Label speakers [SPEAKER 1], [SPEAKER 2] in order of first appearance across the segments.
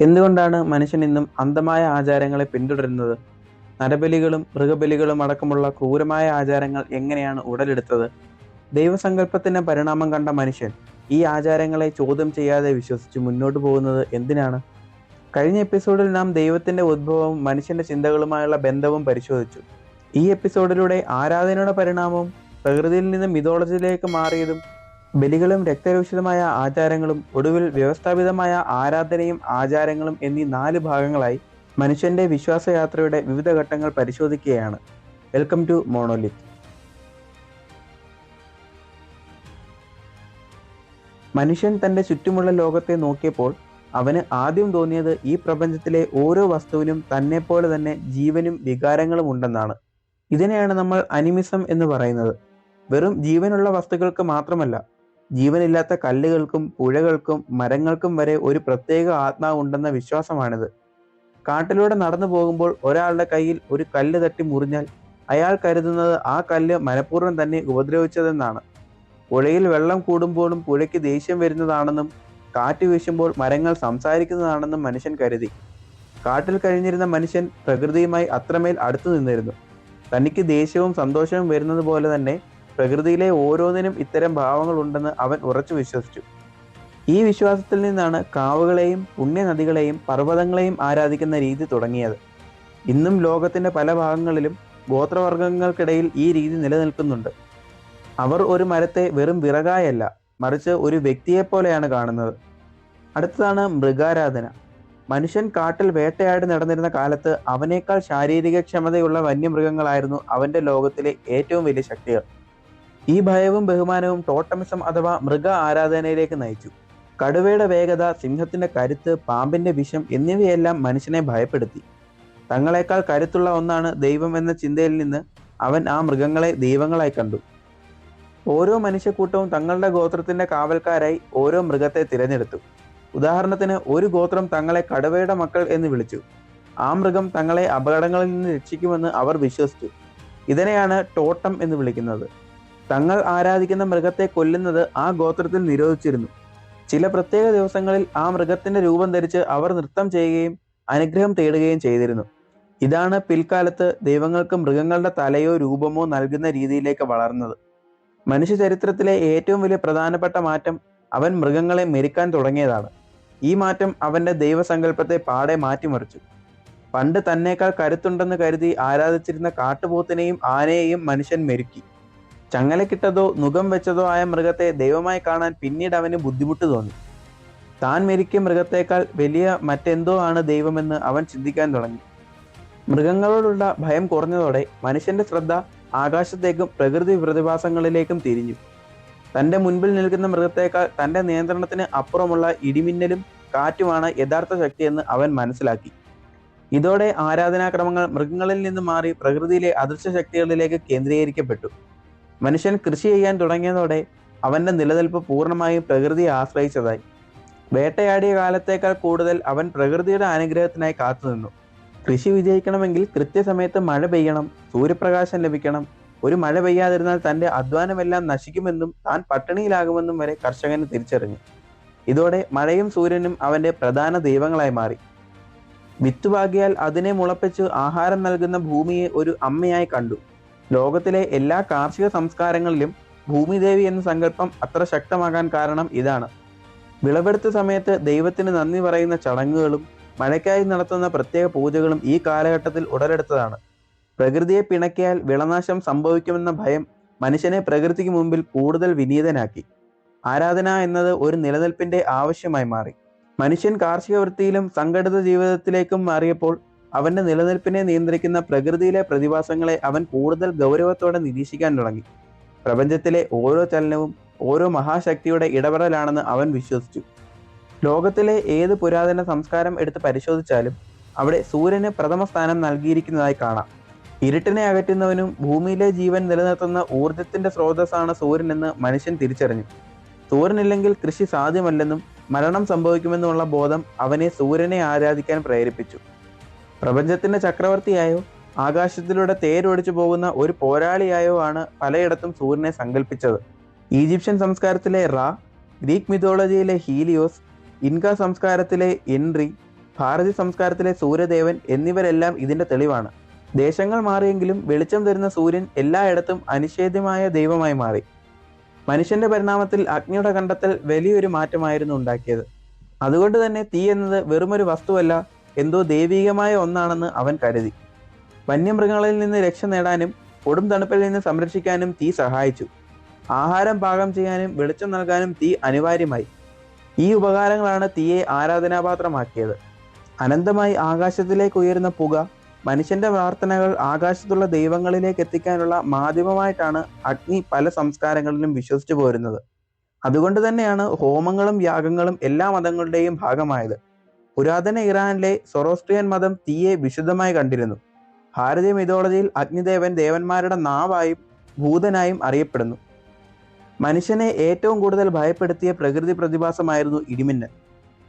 [SPEAKER 1] എന്തുകൊണ്ടാണ് മനുഷ്യൻ ഇന്നും അന്ധമായ ആചാരങ്ങളെ പിന്തുടരുന്നത്? നരബലികളും മൃഗബലികളും അടക്കമുള്ള ക്രൂരമായ ആചാരങ്ങൾ എങ്ങനെയാണ് ഉടലെടുത്തത്? ദൈവസങ്കല്പത്തിന്റെ പരിണാമം കണ്ട മനുഷ്യൻ ഈ ആചാരങ്ങളെ ചോദ്യം ചെയ്യാതെ വിശ്വസിച്ച് മുന്നോട്ട് പോകുന്നത് എന്തിനാണ്? കഴിഞ്ഞ എപ്പിസോഡിൽ നാം ദൈവത്തിന്റെ ഉദ്ഭവവും മനുഷ്യന്റെ ചിന്തകളുമായുള്ള ബന്ധവും പരിശോധിച്ചു. ഈ എപ്പിസോഡിലൂടെ ആരാധനയുടെ പരിണാമവും പ്രകൃതിയിൽ നിന്ന് മിതോളജിയിലേക്ക് മാറിയതും ബലികളും രക്തരൂഷിതമായ ആചാരങ്ങളും ഒടുവിൽ വ്യവസ്ഥാപിതമായ ആരാധനയും ആചാരങ്ങളും എന്നീ നാല് ഭാഗങ്ങളായി മനുഷ്യന്റെ വിശ്വാസയാത്രയുടെ വിവിധ ഘട്ടങ്ങൾ പരിശോധിക്കുകയാണ്. വെൽക്കം ടു മോണോലിത്ത് മനുഷ്യൻ തന്റെ ചുറ്റുമുള്ള ലോകത്തെ നോക്കിയപ്പോൾ അവന് ആദ്യം തോന്നിയത് ഈ പ്രപഞ്ചത്തിലെ ഓരോ വസ്തുവിനും തന്നെപ്പോലെ തന്നെ ജീവനും വികാരങ്ങളും ഉണ്ടെന്നാണ്. ഇതിനെയാണ് നമ്മൾ അനിമിസം എന്ന് പറയുന്നത്. വെറും ജീവനുള്ള വസ്തുക്കൾക്ക് മാത്രമല്ല ജീവനില്ലാത്ത കല്ലുകൾക്കും പുഴകൾക്കും മരങ്ങൾക്കും വരെ ഒരു പ്രത്യേക ആത്മാവുണ്ടെന്ന വിശ്വാസമാണിത്. കാട്ടിലൂടെ നടന്നു പോകുമ്പോൾ ഒരാളുടെ കയ്യിൽ ഒരു കല്ല് തട്ടി മുറിഞ്ഞാൽ അയാൾ കരുതുന്നത് ആ കല്ല് മനഃപൂർവം തന്നെ ഉപദ്രവിച്ചതെന്നാണ്. പുഴയിൽ വെള്ളം കൂടുമ്പോഴും പുഴയ്ക്ക് ദേഷ്യം വരുന്നതാണെന്നും കാറ്റ് വീശുമ്പോൾ മരങ്ങൾ സംസാരിക്കുന്നതാണെന്നും മനുഷ്യൻ കരുതി. കാട്ടിൽ കഴിഞ്ഞിരുന്ന മനുഷ്യൻ പ്രകൃതിയുമായി അത്രമേൽ അടുത്തു നിന്നിരുന്നു. തനിക്ക് ദേഷ്യവും സന്തോഷവും വരുന്നത് പോലെ തന്നെ പ്രകൃതിയിലെ ഓരോന്നിനും ഇത്തരം ഭാവങ്ങൾ ഉണ്ടെന്ന് അവൻ ഉറച്ചു വിശ്വസിച്ചു. ഈ വിശ്വാസത്തിൽ നിന്നാണ് കാവുകളെയും പുണ്യനദികളെയും പർവതങ്ങളെയും ആരാധിക്കുന്ന രീതി തുടങ്ങിയത്. ഇന്നും ലോകത്തിന്റെ പല ഭാഗങ്ങളിലും ഗോത്രവർഗങ്ങൾക്കിടയിൽ ഈ രീതി നിലനിൽക്കുന്നുണ്ട്. അവർ ഒരു മരത്തെ വെറും വിറകായല്ല മറിച്ച് ഒരു വ്യക്തിയെപ്പോലെയാണ് കാണുന്നത്. അടുത്തതാണ് മൃഗാരാധന. മനുഷ്യൻ കാട്ടിൽ വേട്ടയാടി നടന്നിരുന്ന കാലത്ത് അവനേക്കാൾ ശാരീരിക ക്ഷമതയുള്ള വന്യമൃഗങ്ങളായിരുന്നു അവന്റെ ലോകത്തിലെ ഏറ്റവും വലിയ ശക്തികൾ. ഈ ഭയവും ബഹുമാനവും ടോട്ടമിസം അഥവാ മൃഗ ആരാധനയിലേക്ക് നയിച്ചു. കടുവയുടെ വേഗത സിംഹത്തിന്റെ കരുത്ത് പാമ്പിന്റെ വിഷം എന്നിവയെല്ലാം മനുഷ്യനെ ഭയപ്പെടുത്തി. തങ്ങളെക്കാൾ കരുത്തുള്ള ഒന്നാണ് ദൈവം എന്ന ചിന്തയിൽ നിന്ന് അവൻ ആ മൃഗങ്ങളെ ദൈവങ്ങളായി കണ്ടു. ഓരോ മനുഷ്യക്കൂട്ടവും തങ്ങളുടെ ഗോത്രത്തിന്റെ കാവൽക്കാരായി ഓരോ മൃഗത്തെ തിരഞ്ഞെടുത്തു. ഉദാഹരണത്തിന് ഒരു ഗോത്രം തങ്ങളെ കടുവയുടെ മക്കൾ എന്ന് വിളിച്ചു. ആ മൃഗം തങ്ങളെ അപകടങ്ങളിൽ നിന്ന് രക്ഷിക്കുമെന്ന് അവർ വിശ്വസിച്ചു. ഇതിനെയാണ് ടോട്ടം എന്ന് വിളിക്കുന്നത്. തങ്ങൾ ആരാധിക്കുന്ന മൃഗത്തെ കൊല്ലുന്നത് ആ ഗോത്രത്തിൽ നിരോധിച്ചിരുന്നു. ചില പ്രത്യേക ദിവസങ്ങളിൽ ആ മൃഗത്തിന്റെ രൂപം ധരിച്ച് അവർ നൃത്തം ചെയ്യുകയും അനുഗ്രഹം തേടുകയും ചെയ്തിരുന്നു. ഇതാണ് പിൽക്കാലത്ത് ദൈവങ്ങൾക്ക് മൃഗങ്ങളുടെ തലയോ രൂപമോ നൽകുന്ന രീതിയിലേക്ക് വളർന്നത്. മനുഷ്യ ചരിത്രത്തിലെ ഏറ്റവും വലിയ പ്രധാനപ്പെട്ട മാറ്റം അവൻ മൃഗങ്ങളെ മെരുക്കാൻ തുടങ്ങിയതാണ്. ഈ മാറ്റം അവന്റെ ദൈവസങ്കല്പത്തെ പാടെ മാറ്റിമറിച്ചു. പണ്ട് തന്നേക്കാൾ കരുത്തുണ്ടെന്ന് കരുതി ആരാധിച്ചിരുന്ന കാട്ടുപോത്തിനെയും ആനയെയും മനുഷ്യൻ മെരുക്കി. ചങ്ങലക്കിട്ടതോ നുകം വെച്ചതോ ആയ മൃഗത്തെ ദൈവമായി കാണാൻ പിന്നീട് അവന് ബുദ്ധിമുട്ട് തോന്നി. താൻ മെരുക്കിയ മൃഗത്തേക്കാൾ വലിയ മറ്റെന്തോ ആണ് ദൈവമെന്ന് അവൻ ചിന്തിക്കാൻ തുടങ്ങി. മൃഗങ്ങളോടുള്ള ഭയം കുറഞ്ഞതോടെ മനുഷ്യന്റെ ശ്രദ്ധ ആകാശത്തേക്കും പ്രകൃതി പ്രതിഭാസങ്ങളിലേക്കും തിരിഞ്ഞു. തന്റെ മുൻപിൽ നിൽക്കുന്ന മൃഗത്തേക്കാൾ തന്റെ നിയന്ത്രണത്തിന് അപ്പുറമുള്ള ഇടിമിന്നലും കാറ്റുമാണ് യഥാർത്ഥ ശക്തിയെന്ന് അവൻ മനസ്സിലാക്കി. ഇതോടെ ആരാധനാക്രമങ്ങൾ മൃഗങ്ങളിൽ നിന്ന് മാറി പ്രകൃതിയിലെ അദൃശ്യ ശക്തികളിലേക്ക് കേന്ദ്രീകരിക്കപ്പെട്ടു. മനുഷ്യൻ കൃഷി ചെയ്യാൻ തുടങ്ങിയതോടെ അവന്റെ നിലനിൽപ്പ് പൂർണമായും പ്രകൃതിയെ ആശ്രയിച്ചതായി. വേട്ടയാടിയ കാലത്തേക്കാൾ കൂടുതൽ അവൻ പ്രകൃതിയുടെ അനുഗ്രഹത്തിനായി കാത്തുനിന്നു. കൃഷി വിജയിക്കണമെങ്കിൽ കൃത്യസമയത്ത് മഴ പെയ്യണം സൂര്യപ്രകാശം ലഭിക്കണം. ഒരു മഴ പെയ്യാതിരുന്നാൽ തന്റെ അധ്വാനമെല്ലാം നശിക്കുമെന്നും താൻ പട്ടിണിയിലാകുമെന്നും വരെ കർഷകന് തിരിച്ചറിഞ്ഞു. ഇതോടെ മഴയും സൂര്യനും അവന്റെ പ്രധാന ദൈവങ്ങളായി മാറി. വിത്തുപാകിയാൽ അതിനെ മുളപ്പിച്ച് ആഹാരം നൽകുന്ന ഭൂമിയെ ഒരു അമ്മയായി കണ്ടു. ലോകത്തിലെ എല്ലാ കാർഷിക സംസ്കാരങ്ങളിലും ഭൂമിദേവി എന്ന സങ്കല്പം അത്ര ശക്തമാകാൻ കാരണം ഇതാണ്. വിളവെടുത്ത സമയത്ത് ദൈവത്തിന് നന്ദി പറയുന്ന ചടങ്ങുകളും മഴയ്ക്കായി നടത്തുന്ന പ്രത്യേക പൂജകളും ഈ കാലഘട്ടത്തിൽ ഉടലെടുത്തതാണ്. പ്രകൃതിയെ പിണക്കിയാൽ വിളനാശം സംഭവിക്കുമെന്ന ഭയം മനുഷ്യനെ പ്രകൃതിക്ക് മുമ്പിൽ കൂടുതൽ വിനീതനാക്കി. ആരാധന എന്നത് ഒരു നിലനിൽപ്പിന്റെ ആവശ്യമായി മാറി. മനുഷ്യൻ കാർഷിക വൃത്തിയിലും സംഘടിത ജീവിതത്തിലേക്കും മാറിയപ്പോൾ അവന്റെ നിലനിൽപ്പിനെ നിയന്ത്രിക്കുന്ന പ്രകൃതിയിലെ പ്രതിഭാസങ്ങളെ അവൻ കൂടുതൽ ഗൗരവത്തോടെ നിരീക്ഷിക്കാൻ തുടങ്ങി. പ്രപഞ്ചത്തിലെ ഓരോ ചലനവും ഓരോ മഹാശക്തിയുടെ ഇടപെടലാണെന്ന് അവൻ വിശ്വസിച്ചു. ലോകത്തിലെ ഏത് പുരാതന സംസ്കാരം എടുത്ത് പരിശോധിച്ചാലും അവിടെ സൂര്യന് പ്രഥമ സ്ഥാനം നൽകിയിരിക്കുന്നതായി കാണാം. ഇരുട്ടിനെ അകറ്റുന്നവനും ഭൂമിയിലെ ജീവൻ നിലനിർത്തുന്ന ഊർജത്തിന്റെ സ്രോതസ്സാണ് സൂര്യനെന്ന് മനുഷ്യൻ തിരിച്ചറിഞ്ഞു. സൂര്യനില്ലെങ്കിൽ കൃഷി സാധ്യമല്ലെന്നും മരണം സംഭവിക്കുമെന്നുമുള്ള ബോധം അവനെ സൂര്യനെ ആരാധിക്കാൻ പ്രേരിപ്പിച്ചു. പ്രപഞ്ചത്തിന്റെ ചക്രവർത്തിയായോ? ആകാശത്തിലൂടെ തേരൊടിച്ചു പോകുന്ന ഒരു പോരാളിയായോ ആണ് പലയിടത്തും സൂര്യനെ സങ്കല്പിച്ചത് ഈജിപ്ഷ്യൻ സംസ്കാരത്തിലെ റാ ഗ്രീക്ക് മിഥോളജിയിലെ ഹീലിയോസ് ഇൻക സംസ്കാരത്തിലെ എൻറി ഭാരതി സംസ്കാരത്തിലെ സൂര്യദേവൻ എന്നിവരെല്ലാം ഇതിന്റെ തെളിവാണ്. ദേശങ്ങൾ മാറിയെങ്കിലും വെളിച്ചം തരുന്ന സൂര്യൻ എല്ലായിടത്തും അനിഷേധ്യമായ ദൈവമായി മാറി. മനുഷ്യന്റെ പരിണാമത്തിൽ അഗ്നിയുടെ കണ്ടെത്തൽ വലിയൊരു മാറ്റമായിരുന്നു ഉണ്ടാക്കിയത്. അതുകൊണ്ട് തന്നെ തീ എന്നത് വെറുമൊരു വസ്തുവല്ല എന്തോ ദൈവികമായ ഒന്നാണെന്ന് അവൻ കരുതി. വന്യമൃഗങ്ങളിൽ നിന്ന് രക്ഷ നേടാനും കൊടും തണുപ്പിൽ നിന്ന് സംരക്ഷിക്കാനും തീ സഹായിച്ചു. ആഹാരം പാകം ചെയ്യാനും വെളിച്ചം നൽകാനും തീ അനിവാര്യമായി. ഈ ഉപകാരങ്ങളാണ് തീയെ ആരാധനാപാത്രമാക്കിയത്. അനന്തമായി ആകാശത്തിലേക്ക് ഉയരുന്ന പുക മനുഷ്യന്റെ പ്രാർത്ഥനകൾ ആകാശത്തുള്ള ദൈവങ്ങളിലേക്ക് എത്തിക്കാനുള്ള മാധ്യമമായിട്ടാണ് അഗ്നി പല സംസ്കാരങ്ങളിലും വിശ്വസിച്ചു പോരുന്നത്. അതുകൊണ്ട് തന്നെയാണ് ഹോമങ്ങളും യാഗങ്ങളും എല്ലാ മതങ്ങളുടെയും ഭാഗമായത്. പുരാതന ഇറാനിലെ സൊറോസ്ട്രിയൻ മതം തീയെ വിശുദ്ധമായി കണ്ടിരുന്നു. ഭാരതീയ മിതോളജിയിൽ അഗ്നിദേവൻ ദേവന്മാരുടെ നാവായും ഭൂതനായും അറിയപ്പെടുന്നു. മനുഷ്യനെ ഏറ്റവും കൂടുതൽ ഭയപ്പെടുത്തിയ പ്രകൃതി പ്രതിഭാസമായിരുന്നു ഇടിമിന്നൽ.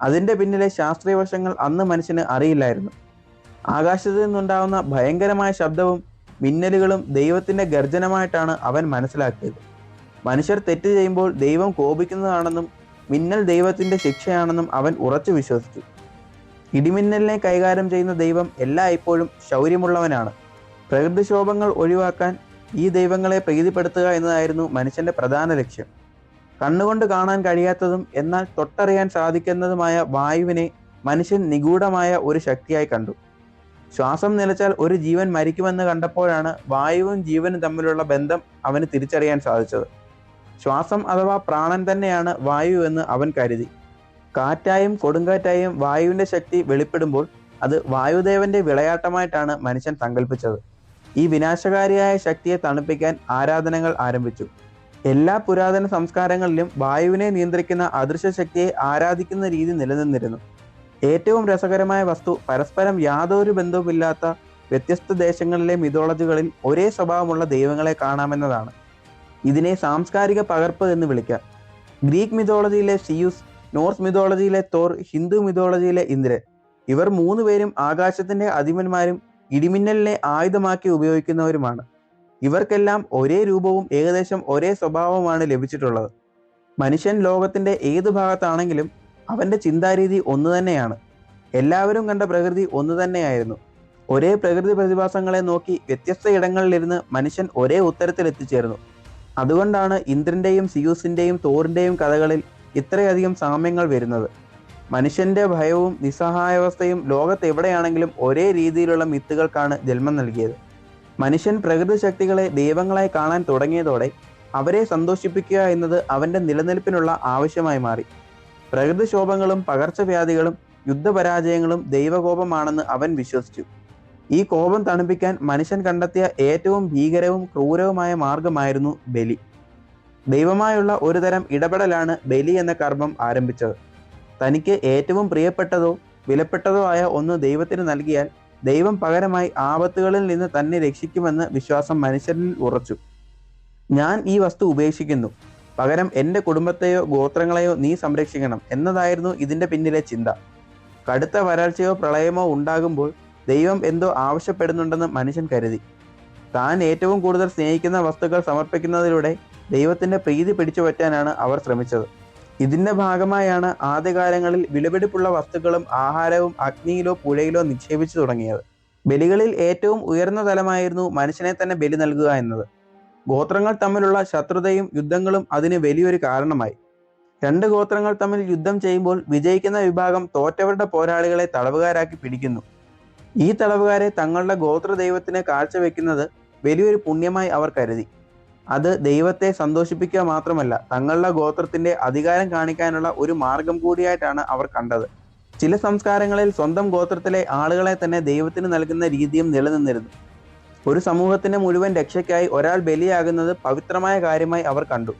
[SPEAKER 1] അതിന്റെ പിന്നിലെ ശാസ്ത്രീയ വശങ്ങൾ അന്ന് മനുഷ്യന് അറിയില്ലായിരുന്നു. ആകാശത്തു നിന്നുണ്ടാവുന്ന ഭയങ്കരമായ ശബ്ദവും മിന്നലുകളും ദൈവത്തിന്റെ ഗർജനമായിട്ടാണ് അവൻ മനസ്സിലാക്കിയത്. മനുഷ്യർ തെറ്റ് ചെയ്യുമ്പോൾ ദൈവം കോപിക്കുന്നതാണെന്നും മിന്നൽ ദൈവത്തിന്റെ ശിക്ഷയാണെന്നും അവൻ ഉറച്ചു വിശ്വസിച്ചു. ഇടിമിന്നലിനെ കൈകാര്യം ചെയ്യുന്ന ദൈവം എല്ലായ്പ്പോഴും ശൗര്യമുള്ളവനാണ്. പ്രകൃതിക്ഷോഭങ്ങൾ ഒഴിവാക്കാൻ ഈ ദൈവങ്ങളെ പ്രീതിപ്പെടുത്തുക എന്നതായിരുന്നു മനുഷ്യന്റെ പ്രധാന ലക്ഷ്യം. കണ്ണുകൊണ്ട് കാണാൻ കഴിയാത്തതും എന്നാൽ തൊട്ടറിയാൻ സാധിക്കുന്നതുമായ വായുവിനെ മനുഷ്യൻ നിഗൂഢമായ ഒരു ശക്തിയായി കണ്ടു. ശ്വാസം നിലച്ചാൽ ഒരു ജീവൻ മരിക്കുമെന്ന് കണ്ടപ്പോഴാണ് വായുവും ജീവനും തമ്മിലുള്ള ബന്ധം അവന് തിരിച്ചറിയാൻ സാധിച്ചത്. ശ്വാസം അഥവാ പ്രാണൻ തന്നെയാണ് വായു എന്ന് അവൻ കരുതി. കാറ്റായും കൊടുങ്കാറ്റായും വായുവിന്റെ ശക്തി വെളിപ്പെടുമ്പോൾ അത് വായുദേവന്റെ വിളയാട്ടമായിട്ടാണ് മനുഷ്യൻ സങ്കല്പിച്ചത് ഈ വിനാശകാരിയായ ശക്തിയെ തണുപ്പിക്കാൻ ആരാധനകൾ ആരംഭിച്ചു. എല്ലാ പുരാതന സംസ്കാരങ്ങളിലും വായുവിനെ നിയന്ത്രിക്കുന്ന അദൃശ്യ ശക്തിയെ ആരാധിക്കുന്ന രീതി നിലനിന്നിരുന്നു. ഏറ്റവും രസകരമായ വസ്തു പരസ്പരം യാതൊരു ബന്ധവുമില്ലാത്ത വ്യത്യസ്ത ദേശങ്ങളിലെ മിതോളജികളിൽ ഒരേ സ്വഭാവമുള്ള ദൈവങ്ങളെ കാണാമെന്നതാണ്. ഇതിനെ സാംസ്കാരിക പകർപ്പ് എന്ന് വിളിക്കാം. ഗ്രീക്ക് മിതോളജിയിലെ സിയൂസ് നോർത്ത് മിതോളജിയിലെ തോർ ഹിന്ദു മിതോളജിയിലെ ഇന്ദ്രൻ. ഇവർ മൂന്ന് പേരും ആകാശത്തിന്റെ അധിപന്മാരും ഇടിമിന്നലിനെ ആയുധമാക്കി ഉപയോഗിക്കുന്നവരുമാണ്. ഇവർക്കെല്ലാം ഒരേ രൂപവും ഏകദേശം ഒരേ സ്വഭാവവുമാണ് ലഭിച്ചിട്ടുള്ളത്. മനുഷ്യൻ ലോകത്തിന്റെ ഏത് ഭാഗത്താണെങ്കിലും അവന്റെ ചിന്താരീതി ഒന്നു തന്നെയാണ്. എല്ലാവരും കണ്ട പ്രകൃതി ഒന്നു തന്നെയായിരുന്നു. ഒരേ പ്രകൃതി പ്രതിഭാസങ്ങളെ നോക്കി വ്യത്യസ്ത ഇടങ്ങളിലിരുന്ന് മനുഷ്യൻ ഒരേ ഉത്തരത്തിൽ എത്തിച്ചേർന്നു അതുകൊണ്ടാണ് ഇന്ദ്രന്റെയും സിയൂസിന്റെയും തോറിന്റെയും കഥകളിൽ ഇത്രയധികം സാമ്യങ്ങൾ വരുന്നത്. മനുഷ്യന്റെ ഭയവും നിസ്സഹായാവസ്ഥയും ലോകത്ത് എവിടെയാണെങ്കിലും ഒരേ രീതിയിലുള്ള മിത്തുകൾക്കാണ് ജന്മം നൽകിയത്. മനുഷ്യൻ പ്രകൃതി ശക്തികളെ ദൈവങ്ങളായി കാണാൻ തുടങ്ങിയതോടെ അവരെ സന്തോഷിപ്പിക്കുക എന്നത് അവന്റെ നിലനിൽപ്പിനുള്ള ആവശ്യമായി മാറി. പ്രകൃതിക്ഷോഭങ്ങളും പകർച്ചവ്യാധികളും യുദ്ധപരാജയങ്ങളും ദൈവകോപമാണെന്ന് അവൻ വിശ്വസിച്ചു. ഈ കോപം തണുപ്പിക്കാൻ മനുഷ്യൻ കണ്ടെത്തിയ ഏറ്റവും ഭീകരവും ക്രൂരവുമായ മാർഗമായിരുന്നു ബലി. ദൈവമായുള്ള ഒരു തരം ഇടപെടലാണ് ബലി എന്ന കർമ്മം ആരംഭിച്ചത്. തനിക്ക് ഏറ്റവും പ്രിയപ്പെട്ടതോ വിലപ്പെട്ടതോ ആയ ഒന്ന് ദൈവത്തിന് നൽകിയാൽ ദൈവം പകരമായി ആപത്തുകളിൽ നിന്ന് തന്നെ രക്ഷിക്കുമെന്ന് വിശ്വാസം മനുഷ്യരിൽ ഉറച്ചു. ഞാൻ ഈ വസ്തു ഉപേക്ഷിക്കുന്നു. പകരം എന്റെ കുടുംബത്തെയോ ഗോത്രങ്ങളെയോ നീ സംരക്ഷിക്കണം എന്നതായിരുന്നു ഇതിന്റെ പിന്നിലെ ചിന്ത. കടുത്ത വരൾച്ചയോ പ്രളയമോ ഉണ്ടാകുമ്പോൾ ദൈവം എന്തോ ആവശ്യപ്പെടുന്നുണ്ടെന്ന് മനുഷ്യൻ കരുതി. താൻ ഏറ്റവും കൂടുതൽ സ്നേഹിക്കുന്ന വസ്തുക്കൾ സമർപ്പിക്കുന്നതിലൂടെ ദൈവത്തിന്റെ പ്രീതി പിടിച്ചു പറ്റാനാണ് അവർ ശ്രമിച്ചത്. ഇതിന്റെ ഭാഗമായാണ് ആദ്യകാലങ്ങളിൽ വിലപിടിപ്പുള്ള വസ്തുക്കളും ആഹാരവും അഗ്നിയിലോ പുഴയിലോ നിക്ഷേപിച്ചു തുടങ്ങിയത്. ബലികളിൽ ഏറ്റവും ഉയർന്ന തലമായിരുന്നു മനുഷ്യനെ തന്നെ ബലി നൽകുക എന്നത്. ഗോത്രങ്ങൾ തമ്മിലുള്ള ശത്രുതയും യുദ്ധങ്ങളും അതിന് വലിയൊരു കാരണമായി. രണ്ട് ഗോത്രങ്ങൾ തമ്മിൽ യുദ്ധം ചെയ്യുമ്പോൾ വിജയിക്കുന്ന വിഭാഗം തോറ്റവരുടെ പോരാളികളെ തടവുകാരാക്കി പിടിക്കുന്നു. ഈ തടവുകാരെ തങ്ങളുടെ ഗോത്ര ദൈവത്തിന് കാഴ്ചവെക്കുന്നത് വലിയൊരു പുണ്യമായി അവർ കരുതി. അത് ദൈവത്തെ സന്തോഷിപ്പിക്കുക മാത്രമല്ല തങ്ങളുടെ ഗോത്രത്തിന്റെ അധികാരം കാണിക്കാനുള്ള ഒരു മാർഗം കൂടിയായിട്ടാണ് അവർ കണ്ടത്. ചില സംസ്കാരങ്ങളിൽ സ്വന്തം ഗോത്രത്തിലെ ആളുകളെ തന്നെ ദൈവത്തിന് നൽകുന്ന രീതിയും നിലനിന്നിരുന്നു. ഒരു സമൂഹത്തിന്റെ മുഴുവൻ രക്ഷയ്ക്കായി ഒരാൾ ബലിയാകുന്നത് പവിത്രമായ കാര്യമായി അവർ കണ്ടു.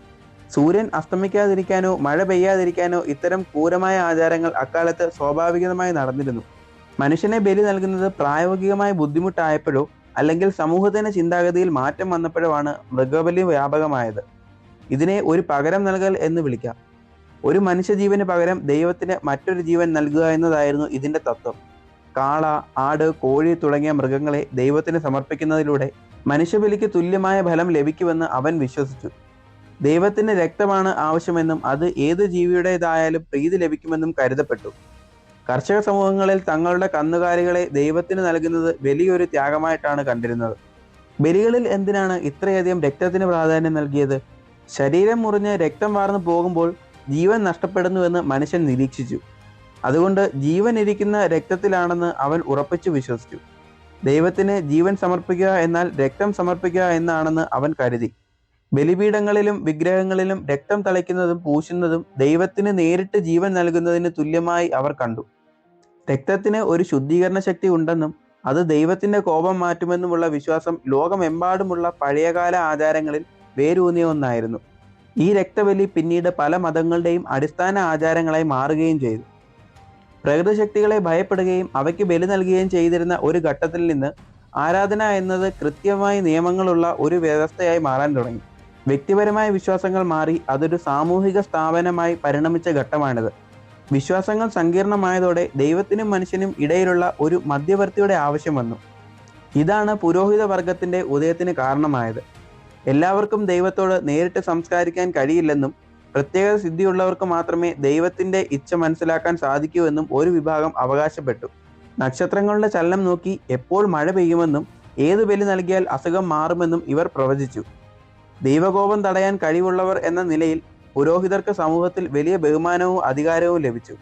[SPEAKER 1] സൂര്യൻ അസ്തമിക്കാതിരിക്കാനോ മഴ പെയ്യാതിരിക്കാനോ ഇത്തരം ക്രൂരമായ ആചാരങ്ങൾ അക്കാലത്ത് സ്വാഭാവികമായി നടന്നിരുന്നു. മനുഷ്യനെ ബലി നൽകുന്നത് പ്രായോഗികമായ ബുദ്ധിമുട്ടായപ്പോഴോ അല്ലെങ്കിൽ സമൂഹത്തിന്റെ ചിന്താഗതിയിൽ മാറ്റം വന്നപ്പോഴുമാണ് മൃഗബലി വ്യാപകമായത്. ഇതിനെ ഒരു പകരം നൽകൽ എന്ന് വിളിക്കാം. ഒരു മനുഷ്യജീവന് പകരം ദൈവത്തിന് മറ്റൊരു ജീവൻ നൽകുക എന്നതായിരുന്നു ഇതിന്റെ തത്വം. കാള ആട് കോഴി തുടങ്ങിയ മൃഗങ്ങളെ ദൈവത്തിന് സമർപ്പിക്കുന്നതിലൂടെ മനുഷ്യബലിക്ക് തുല്യമായ ഫലം ലഭിക്കുമെന്ന് അവൻ വിശ്വസിച്ചു. ദൈവത്തിന് രക്തമാണ് ആവശ്യമെന്നും അത് ഏത് ജീവിയുടേതായാലും പ്രീതി ലഭിക്കുമെന്നും കരുതപ്പെട്ടു. കർഷക സമൂഹങ്ങളിൽ തങ്ങളുടെ കന്നുകാലികളെ ദൈവത്തിന് നൽകുന്നത് വലിയൊരു ത്യാഗമായിട്ടാണ് കണ്ടിരുന്നത്. ബലികളിൽ എന്തിനാണ് ഇത്രയധികം രക്തത്തിന് പ്രാധാന്യം നൽകിയത്? ശരീരം മുറിഞ്ഞ് രക്തം വാർന്നു പോകുമ്പോൾ ജീവൻ നഷ്ടപ്പെടുന്നുവെന്ന് മനുഷ്യൻ നിരീക്ഷിച്ചു. അതുകൊണ്ട് ജീവൻ ഇരിക്കുന്ന രക്തത്തിലാണെന്ന് അവൻ ഉറപ്പിച്ചു വിശ്വസിച്ചു. ദൈവത്തിന് ജീവൻ സമർപ്പിക്കുക എന്നാൽ രക്തം സമർപ്പിക്കുക എന്നാണെന്ന് അവൻ കരുതി. ബലിപീഠങ്ങളിലും വിഗ്രഹങ്ങളിലും രക്തം തളിക്കുന്നതും പൂശുന്നതും ദൈവത്തിന് നേരിട്ട് ജീവൻ നൽകുന്നതിന് തുല്യമായി അവർ കണ്ടു. രക്തത്തിന് ഒരു ശുദ്ധീകരണ ശക്തി ഉണ്ടെന്നും അത് ദൈവത്തിന്റെ കോപം മാറ്റുമെന്നുമുള്ള വിശ്വാസം ലോകമെമ്പാടുമുള്ള പഴയകാല ആചാരങ്ങളിൽ വേരൂന്നിയ ഒന്നായിരുന്നു. ഈ രക്തബലി പിന്നീട് പല മതങ്ങളുടെയും അടിസ്ഥാന ആചാരങ്ങളായി മാറുകയും ചെയ്തു. പ്രകൃതിശക്തികളെ ഭയപ്പെടുകയും അവയ്ക്ക് ബലി നൽകുകയും ചെയ്തിരുന്ന ഒരു ഘട്ടത്തിൽ നിന്ന് ആരാധന എന്നത് കൃത്യമായി നിയമങ്ങളുള്ള ഒരു വ്യവസ്ഥയായി മാറാൻ തുടങ്ങി. വ്യക്തിപരമായ വിശ്വാസങ്ങൾ മാറി അതൊരു സാമൂഹിക സ്ഥാപനമായി പരിണമിച്ച ഘട്ടമാണിത്. വിശ്വാസങ്ങൾ സങ്കീർണമായതോടെ ദൈവത്തിനും മനുഷ്യനും ഇടയിലുള്ള ഒരു മധ്യവർത്തിയുടെ ആവശ്യം വന്നു. ഇതാണ് പുരോഹിത വർഗത്തിന്റെ ഉദയത്തിന് കാരണമായത്. എല്ലാവർക്കും ദൈവത്തോട് നേരിട്ട് സംസ്കാരിക്കാൻ കഴിയില്ലെന്നും പ്രത്യേക സിദ്ധിയുള്ളവർക്ക് മാത്രമേ ദൈവത്തിന്റെ ഇച്ഛ മനസ്സിലാക്കാൻ സാധിക്കൂ എന്നും ഒരു വിഭാഗം അവകാശപ്പെട്ടു. നക്ഷത്രങ്ങളുടെ ചലനം നോക്കി എപ്പോൾ മഴ പെയ്യുമെന്നും ഏത് ബലി നൽകിയാൽ അസുഖം മാറുമെന്നും ഇവർ പ്രവചിച്ചു. ദൈവകോപം തടയാൻ കഴിവുള്ളവർ എന്ന നിലയിൽ പുരോഹിതർക്ക് സമൂഹത്തിൽ വലിയ ബഹുമാനവും അധികാരവും ലഭിച്ചു.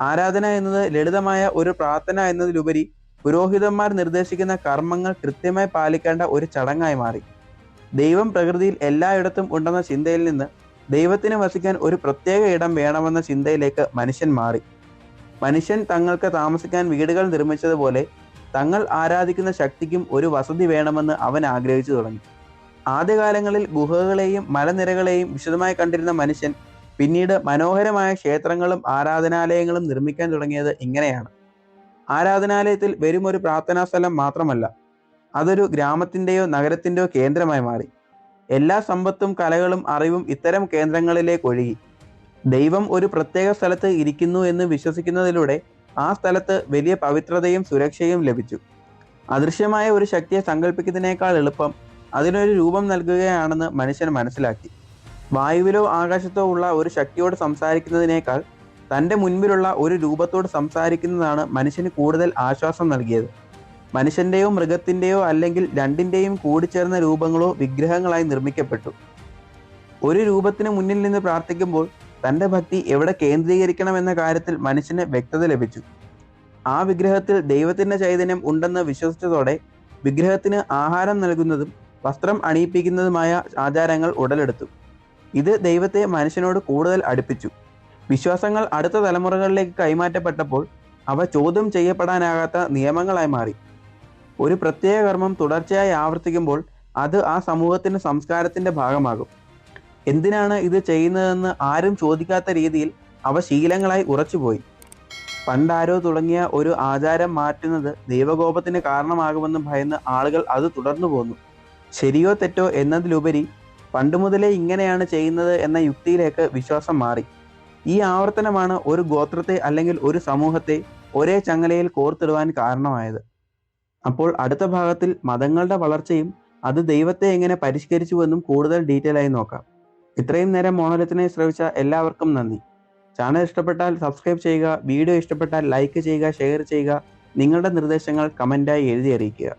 [SPEAKER 1] ആരാധന എന്നത് ലളിതമായ ഒരു പ്രാർത്ഥന എന്നതിലുപരി പുരോഹിതന്മാർ നിർദ്ദേശിക്കുന്ന കർമ്മങ്ങൾ കൃത്യമായി പാലിക്കേണ്ട ഒരു ചടങ്ങായി മാറി. ദൈവം പ്രകൃതിയിൽ എല്ലായിടത്തും ഉണ്ടെന്ന ചിന്തയിൽ നിന്ന് ദൈവത്തിന് വസിക്കാൻ ഒരു പ്രത്യേക ഇടം വേണമെന്ന ചിന്തയിലേക്ക് മനുഷ്യൻ മാറി. മനുഷ്യൻ തങ്ങൾക്ക് താമസിക്കാൻ വീടുകൾ നിർമ്മിച്ചതുപോലെ തങ്ങൾ ആരാധിക്കുന്ന ശക്തിക്കും ഒരു വസതി വേണമെന്ന് അവൻ ആഗ്രഹിച്ചു തുടങ്ങി. ആദ്യകാലങ്ങളിൽ ഗുഹകളെയും മലനിരകളെയും വിശദമായി കണ്ടിരുന്ന മനുഷ്യൻ പിന്നീട് മനോഹരമായ ക്ഷേത്രങ്ങളും ആരാധനാലയങ്ങളും നിർമ്മിക്കാൻ തുടങ്ങിയത് ഇങ്ങനെയാണ്. ആരാധനാലയത്തിൽ വെറുമൊരു പ്രാർത്ഥനാ സ്ഥലം മാത്രമല്ല അതൊരു ഗ്രാമത്തിന്റെയോ നഗരത്തിന്റെയോ കേന്ദ്രമായി മാറി. എല്ലാ സമ്പത്തും കലകളും അറിവും ഇത്തരം കേന്ദ്രങ്ങളിലേക്ക് ഒഴുകി. ദൈവം ഒരു പ്രത്യേക സ്ഥലത്ത് ഇരിക്കുന്നു എന്ന് വിശ്വസിക്കുന്നതിലൂടെ ആ സ്ഥലത്ത് വലിയ പവിത്രതയും സുരക്ഷയും ലഭിച്ചു. അദൃശ്യമായ ഒരു ശക്തിയെ സങ്കല്പിക്കുന്നതിനേക്കാൾ എളുപ്പം അതിനൊരു രൂപം നൽകുകയാണെന്ന് മനുഷ്യൻ മനസ്സിലാക്കി. വായുവിലോ ആകാശത്തോ ഉള്ള ഒരു ശക്തിയോട് സംസാരിക്കുന്നതിനേക്കാൾ തന്റെ മുൻപിലുള്ള ഒരു രൂപത്തോട് സംസാരിക്കുന്നതാണ് മനുഷ്യന് കൂടുതൽ ആശ്വാസം നൽകിയത്. മനുഷ്യന്റെയോ മൃഗത്തിന്റെയോ അല്ലെങ്കിൽ രണ്ടിന്റെയും കൂടിച്ചേർന്ന രൂപങ്ങളോ വിഗ്രഹങ്ങളായി നിർമ്മിക്കപ്പെട്ടു. ഒരു രൂപത്തിന് മുന്നിൽ നിന്ന് പ്രാർത്ഥിക്കുമ്പോൾ തന്റെ ഭക്തി എവിടെ കേന്ദ്രീകരിക്കണമെന്ന കാര്യത്തിൽ മനുഷ്യന് വ്യക്തത ലഭിച്ചു. ആ വിഗ്രഹത്തിൽ ദൈവത്തിന്റെ ചൈതന്യം ഉണ്ടെന്ന് വിശ്വസിച്ചതോടെ വിഗ്രഹത്തിന് ആഹാരം നൽകുന്നതും വസ്ത്രം അണിയിപ്പിക്കുന്നതുമായ ആചാരങ്ങൾ ഉടലെടുത്തു. ഇത് ദൈവത്തെ മനുഷ്യനോട് കൂടുതൽ അടുപ്പിച്ചു. വിശ്വാസങ്ങൾ അടുത്ത തലമുറകളിലേക്ക് കൈമാറ്റപ്പെട്ടപ്പോൾ അവ ചോദ്യം ചെയ്യപ്പെടാനാകാത്ത നിയമങ്ങളായി മാറി. ഒരു പ്രത്യേക കർമ്മം തുടർച്ചയായി ആവർത്തിക്കുമ്പോൾ അത് ആ സമൂഹത്തിന്റെ സംസ്കാരത്തിന്റെ ഭാഗമാകും. എന്തിനാണ് ഇത് ചെയ്യുന്നതെന്ന് ആരും ചോദിക്കാത്ത രീതിയിൽ അവ ശീലങ്ങളായി ഉറച്ചുപോയി. പണ്ടാരോ തുടങ്ങിയ ഒരു ആചാരം മാറ്റുന്നത് ദൈവകോപത്തിന് കാരണമാകുമെന്ന് ഭയന്ന് ആളുകൾ അത് തുടർന്നു പോന്നു ശരിയോ തെറ്റോ എന്നതിലുപരി പണ്ട് മുതലേ ഇങ്ങനെയാണ് ചെയ്യുന്നത് എന്ന യുക്തിയിലേക്ക് വിശ്വാസം മാറി. ഈ ആവർത്തനമാണ് ഒരു ഗോത്രത്തെ അല്ലെങ്കിൽ ഒരു സമൂഹത്തെ ഒരേ ചങ്ങലയിൽ കോർത്തിടുവാൻ കാരണമായത്. അപ്പോൾ അടുത്ത ഭാഗത്തിൽ മതങ്ങളുടെ വളർച്ചയും അത് ദൈവത്തെ എങ്ങനെ പരിഷ്കരിച്ചുവെന്നും കൂടുതൽ ഡീറ്റെയിൽ ആയി നോക്കാം. ഇത്രയും നേരം മോണലത്തിനെ ശ്രവിച്ച എല്ലാവർക്കും നന്ദി. ചാനൽ ഇഷ്ടപ്പെട്ടാൽ സബ്സ്ക്രൈബ് ചെയ്യുക വീഡിയോ ഇഷ്ടപ്പെട്ടാൽ ലൈക്ക് ചെയ്യുക ഷെയർ ചെയ്യുക നിങ്ങളുടെ നിർദ്ദേശങ്ങൾ കമന്റായി എഴുതി അറിയിക്കുക.